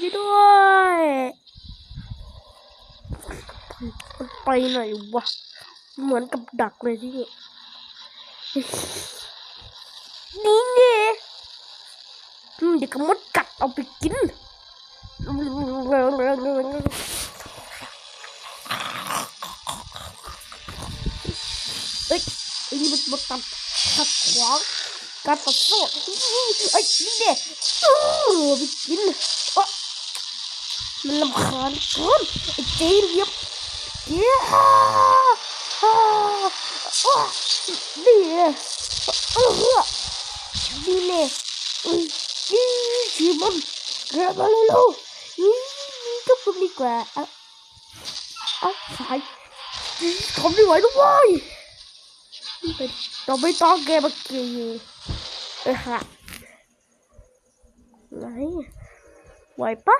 ช่วยด้วยมันไปไหนวะ เหมือนกับดักเลยที่นี่นี่ไงเดี๋ยวก็มดกัดเอาไปกินเอ้ยไอ้นี่มันมันตัดตัดขวางการตัดโซ่ไอ้นี่เด็อู้ไปกินอะ มันลำคาญเกินไอ้เจ๊เรียบเย้ฮ่าฮ่าอ่ะนี่เออนี่เนี่ยอุ้ยนี่ชีมันเกิดมาเลยลูกนี่ก็พูดดีกว่าอ่ะอ่ะสายทนไม่ไหวแล้วเว้ย เราไม่ต้องเกมเมื่อกี้เออฮะไหนไหวปะ